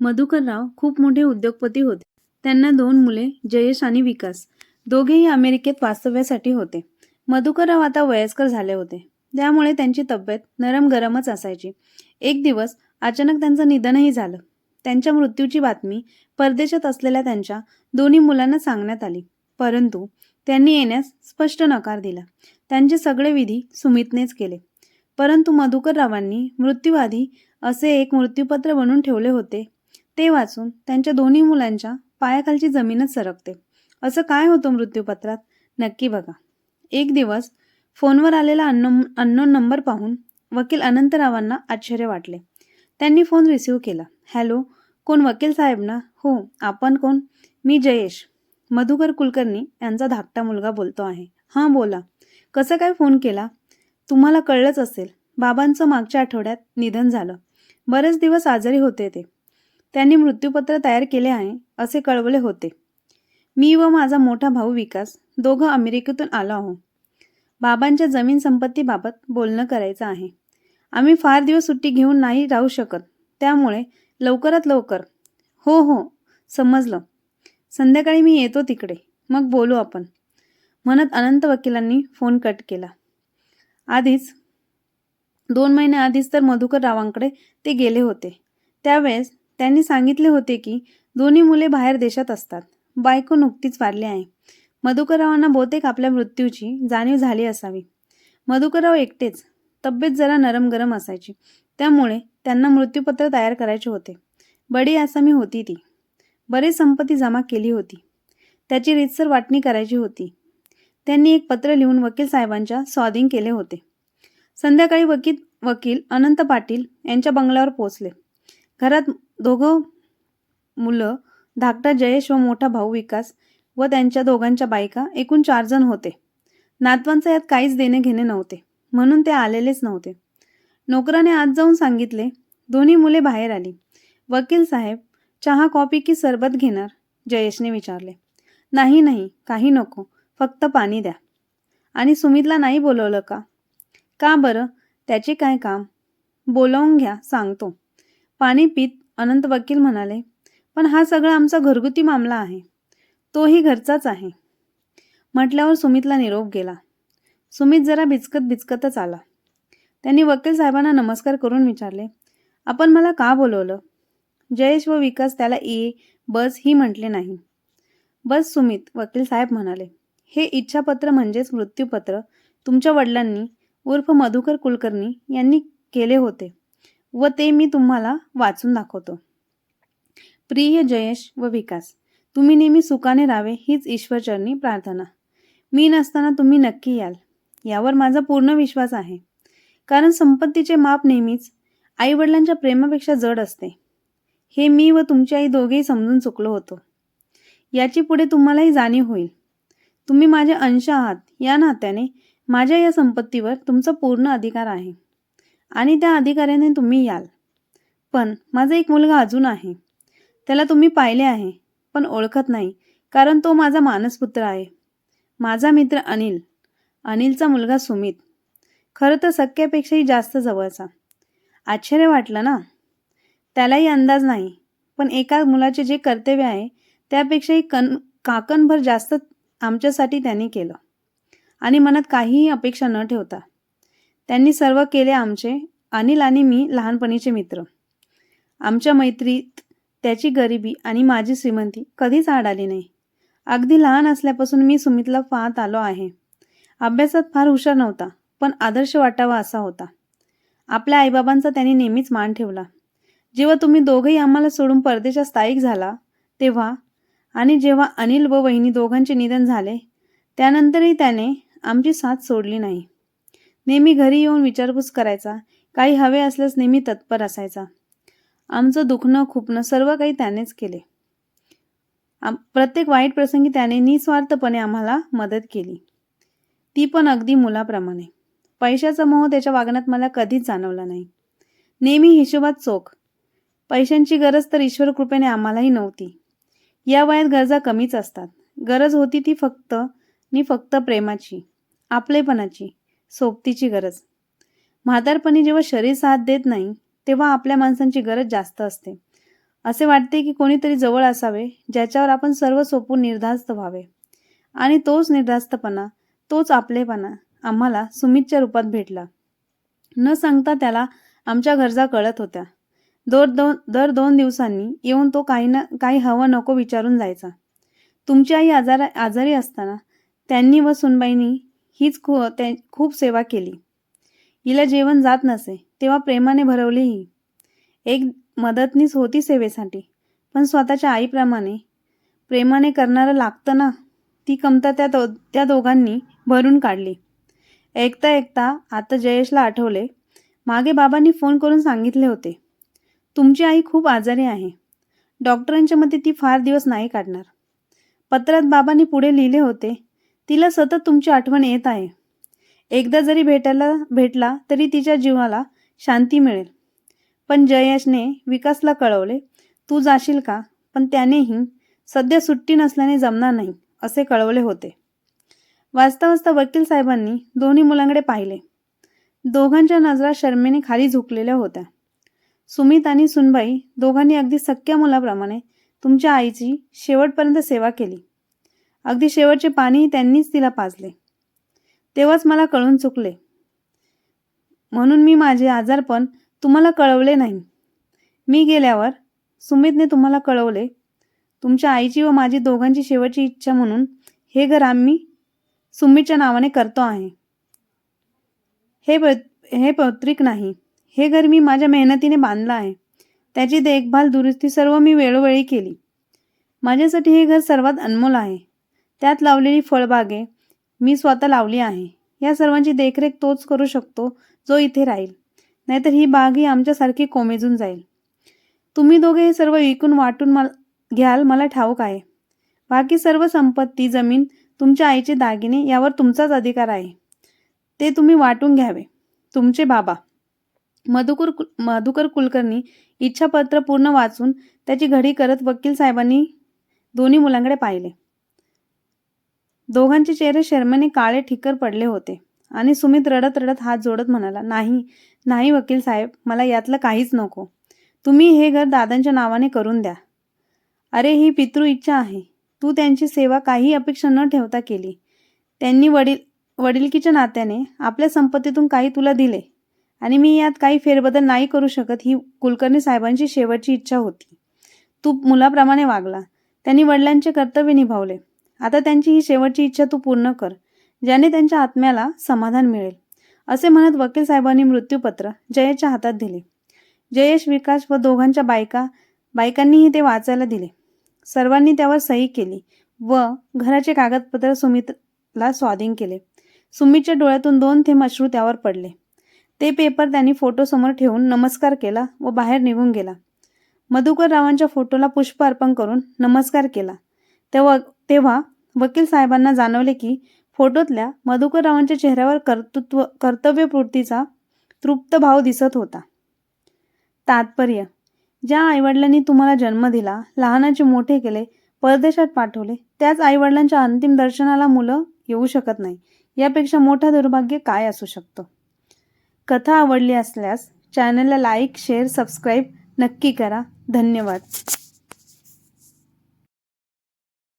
मधुकरराव खूप मोठे उद्योगपती होते. त्यांना दोन मुले जयेश आणि विकास. दोघेही अमेरिकेत वास्तव्यासाठी होते. मधुकरराव आता वयस्कर झाले होते. त्यामुळे त्यांची तब्येत नरम गरमच असायची. एक दिवस अचानक त्यांचं निधनही झालं. त्यांच्या मृत्यूची बातमी परदेशात असलेल्या त्यांच्या दोन्ही मुलांना सांगण्यात आली. परंतु त्यांनी येण्यास स्पष्ट नकार दिला. त्यांचे सगळे विधी सुमितनेच केले. परंतु मधुकररावांनी मृत्यूआधी असे एक मृत्यूपत्र बनवून ठेवले होते ते वाचून त्यांच्या दोन्ही मुलांच्या पायाखालची जमीनच सरकते. असं काय होतं मृत्यूपत्रात? नक्की बघा. एक दिवस फोनवर आलेला अन्न अननोन नंबर पाहून वकील अनंतरावांना आश्चर्य वाटले. त्यांनी फोन रिसीव केला. हॅलो कोण वकील साहेब ना? हो आपण कोण? मी जयेश. मधुकर कुलकर्णी यांचा धाकटा मुलगा बोलतो आहे. हां बोला. कसं काय फोन केला? तुम्हाला कळलंच असेल. बाबांचं मागच्या आठवड्यात निधन झालं. बरेच दिवस आजारी होते ते. त्यांनी मृत्यूपत्र तयार केले आहे असे कळवले होते. मी व माझा मोठा भाऊ विकास दोघं अमेरिकेतून आलो आहोत. बाबांच्या जमीन संपत्तीबाबत बोलणं करायचं आहे. आम्ही फार दिवस सुट्टी घेऊन नाही राहू शकत त्यामुळे लवकरात लवकर. हो हो समजलं. संध्याकाळी मी येतो तिकडे मग बोलू आपण. म्हणत अनंत वकिलांनी फोन कट केला. आधीच दोन महिन्याआधीच तर मधुकर रावांकडे ते गेले होते. त्यावेळेस त्यांनी सांगितले होते की दोन्ही मुले बाहेर देशात असतात. बायको नुकतीच वारली आहे. मधुकररावांना बहुतेक आपल्या मृत्यूची जाणीव झाली असावी. मधुकरराव एकटेच. तब्येत जरा नरम गरम असायची. त्यामुळे त्यांना मृत्यूपत्र तयार करायचे होते. बडी आसामी होती ती. बरेच संपत्ती जमा केली होती. त्याची रीतसर वाटणी करायची होती. त्यांनी एक पत्र लिहून वकील साहेबांच्या स्वाधीन केले होते. संध्याकाळी वकील वकील अनंत पाटील यांच्या बंगल्यावर पोचले घरात दोघं मुलं धाकटा जयेश व मोठा भाऊ विकास व त्यांच्या दोघांच्या बायका एकूण चार जण होते. नातवांचं यात काहीच देणे घेणे नव्हते. म्हणून ते आलेलेच नव्हते. नोकराने आज जाऊन सांगितले दोन्ही मुले बाहेर आली. वकील साहेब चहा कॉफी की सरबत घेणार? जयेशने विचारले. नाही नाही काही नको. फक्त पाणी द्या. आणि सुमितला नाही बोलवलं का? का बरं? त्याचे काय काम? बोलावून घ्या सांगतो. पाणी पित अनंत वकील म्हणाले पण हा सगळा आमचा घरगुती मामला आहे. तोही घरचाच आहे. म्हटल्यावर सुमितला निरोप गेला. सुमित जरा बिचकत बिचकतच आला. त्यांनी वकील साहेबांना नमस्कार करून विचारले आपण मला का बोलवलं? जयेश व विकास त्याला ए बस ही म्हटले नाही. बस सुमित वकील साहेब म्हणाले हे इच्छापत्र म्हणजेच मृत्यूपत्र तुमच्या वडिलांनी उर्फ मधुकर कुलकर्णी यांनी केले होते. व ते मी तुम्हाला वाचून दाखवतो. प्रिय जयेश व विकास तुम्ही नेहमी सुखाने राहावे हीच ईश्वरचरणी प्रार्थना. मी नसताना तुम्ही नक्की याल यावर माझा पूर्ण विश्वास आहे. कारण संपत्तीचे माप नेहमीच आईवडिलांच्या प्रेमापेक्षा जड असते. हे मी व तुमची आई दोघेही समजून चुकलो होतो. याची पुढे तुम्हालाही जाणीव होईल. तुम्ही माझे अंश आहात या नात्याने माझ्या या संपत्तीवर तुमचा पूर्ण अधिकार आहे. आणि त्या अधिकाऱ्याने तुम्ही याल. पण माझा एक मुलगा अजून आहे. त्याला तुम्ही पाहिले आहे पण ओळखत नाही कारण तो माझा मानसपुत्र आहे. माझा मित्र अनिल. अनिलचा मुलगा सुमित. खरं तर सख्यापेक्षाही जास्त जवळचा. आश्चर्य वाटलं ना? त्यालाही अंदाज नाही पण एका मुलाचे जे कर्तव्य आहे त्यापेक्षाही कन काकणभर जास्त आमच्यासाठी त्यांनी केलं. आणि मनात काहीही अपेक्षा न ठेवता. त्यांनी सर्व केले आमचे अनिल आणि मी लहानपणीचे मित्र. आमच्या मैत्रीत त्याची गरिबी आणि माझी श्रीमंती कधीच आड आली नाही. अगदी लहान असल्यापासून मी सुमितला पाहत आलो आहे. अभ्यासात फार हुशार नव्हता पण आदर्श वाटावा असा होता. आपल्या आईबाबांचा त्यांनी नेहमीच मान ठेवला. जेव्हा तुम्ही दोघंही आम्हाला सोडून परदेशात स्थायिक झाला तेव्हा आणि जेव्हा अनिल व वहिनी दोघांचे निधन झाले त्यानंतरही त्याने आमची साथ सोडली नाही. नेहमी घरी येऊन विचारपूस करायचा. काही हवे असल्यास नेहमी तत्पर असायचा. आमचं दुखणं खुपणं सर्व काही त्यानेच केले. आम प्रत्येक वाईट प्रसंगी त्याने निस्वार्थपणे आम्हाला मदत केली. ती पण अगदी मुलाप्रमाणे. पैशाचा मोह त्याच्या वागण्यात मला कधीच जाणवला नाही. नेहमी हिशोबात चोख. पैशांची गरज तर ईश्वर कृपेने आम्हालाही नव्हती. या वयात गरजा कमीच असतात. गरज होती ती फक्त नि फक्त प्रेमाची आपलेपणाची. सोबतीची गरज. म्हातारपणी जेव्हा शरीर साथ देत नाही तेव्हा आपल्या माणसांची गरज जास्त असते. असे वाटते की कोणीतरी जवळ असावे ज्याच्यावर आपण सर्व सोपून निर्धास्त व्हावे. आणि तोच निर्धास्तपणा तोच आपलेपणा आम्हाला सुमितच्या रूपात भेटला. न सांगता त्याला आमच्या गरजा कळत होत्या. दर दोन दर दोन दिवसांनी येऊन तो काही ना काही हवं नको विचारून जायचा. तुमची आई आजार आजारी असताना त्यांनी व सुनबाईंनी हीच खू त्या खूप सेवा केली. हिला जेवण जात नसे तेव्हा प्रेमाने भरवलीही एक मदतनीस होती सेवेसाठी पण स्वतःच्या आईप्रमाणे प्रेमाने करणारं लागतं ना ती कमता त्या दो त्या दोघांनी भरून काढली. ऐकता ऐकता आता जयेशला आठवले. मागे बाबांनी फोन करून सांगितले होते. तुमची आई खूप आजारी आहे. डॉक्टरांच्या मते ती फार दिवस नाही काढणार. पत्रात बाबांनी पुढे लिहिले होते तिला सतत तुमची आठवण येत आहे. एकदा जरी भेटायला भेटला तरी तिच्या जीवाला शांती मिळेल. पण जयेशने विकासला कळवले तू जाशील का पण त्यानेही सध्या सुट्टी नसल्याने जमणार नाही असे कळवले होते. वाचता वाचता वकील साहेबांनी दोन्ही मुलांकडे पाहिले. दोघांच्या नजरा शर्मेने खाली झुकलेल्या होत्या. सुमित आणि सुनबाई दोघांनी अगदी सख्या मुलाप्रमाणे तुमच्या आईची शेवटपर्यंत सेवा केली. अगदी शेवटचे पाणीही त्यांनीच तिला पाजले. तेव्हाच मला कळून चुकले. म्हणून मी माझे आजारपण तुम्हाला कळवले नाही. मी गेल्यावर सुमितने तुम्हाला कळवले. तुमच्या आईची व माझी दोघांची शेवटची इच्छा म्हणून हे घर आम्ही सुमितच्या नावाने करतो आहे. हे प हे पौत्रिक नाही. हे घर मी माझ्या मेहनतीने बांधलं आहे. त्याची देखभाल दुरुस्ती सर्व मी वेळोवेळी केली. माझ्यासाठी हे घर सर्वात अनमोल आहे. त्यात लावलेली फळबागे मी स्वतः लावली आहे. या सर्वांची देखरेख तोच करू शकतो जो इथे राहील. नाहीतर ही बाग ही आमच्यासारखी कोमेजून जाईल. तुम्ही दोघे हे सर्व विकून वाटून मला घ्याल मला ठाऊक आहे. बाकी सर्व संपत्ती जमीन तुमच्या आईचे दागिने यावर तुमचाच अधिकार आहे. ते तुम्ही वाटून घ्यावे. तुमचे बाबा. मधुकर मधुकर कुलकर्णी इच्छापत्र पूर्ण वाचून त्याची घडी करत वकील साहेबांनी दोन्ही मुलांकडे पाहिले. दोघांचे चेहरे शर्मेने काळे ठिक्कर पडले होते. आणि सुमित रडत रडत हात जोडत म्हणाला नाही नाही वकील साहेब मला यातलं काहीच नको. तुम्ही हे घर दादांच्या नावाने करून द्या. अरे ही पितृ इच्छा आहे. तू त्यांची सेवा काही अपेक्षा न ठेवता केली. त्यांनी वडील वडिलकीच्या नात्याने आपल्या संपत्तीतून काही तुला दिले. आणि मी यात काही फेरबदल नाही करू शकत ही कुलकर्णी साहेबांची शेवटची इच्छा होती. तू मुलाप्रमाणे वागला. त्यांनी वडिलांचे कर्तव्य निभावले. आता त्यांची ही शेवटची इच्छा तू पूर्ण कर ज्याने त्यांच्या आत्म्याला समाधान मिळेल. असे म्हणत वकील साहेबांनी मृत्यूपत्र जयेशच्या हातात दिले. जयेश विकास व दोघांच्या बायका बायकांनीही ते वाचायला दिले. सर्वांनी त्यावर सही केली व घराचे कागदपत्र सुमितला स्वाधीन केले. सुमितच्या डोळ्यातून दोन थेंब अश्रू त्यावर पडले. ते पेपर त्यांनी फोटोसमोर ठेवून नमस्कार केला व बाहेर निघून गेला. मधुकर रावांच्या फोटोला पुष्प अर्पण करून नमस्कार केला. तेव्हा तेव्हा वकील साहेबांना जाणवले की फोटोतल्या मधुकररावांच्या चेहऱ्यावर कर्तृत्व कर्तव्यपूर्तीचा तृप्त भाव दिसत होता. तात्पर्य ज्या आईवडिलांनी तुम्हाला जन्म दिला लहानाचे मोठे केले परदेशात पाठवले त्याच आईवडिलांच्या अंतिम दर्शनाला मुलं येऊ शकत नाही यापेक्षा मोठं दुर्भाग्य काय असू शकतं? कथा आवडली असल्यास चॅनलला लाईक शेअर सबस्क्राईब नक्की करा. धन्यवाद.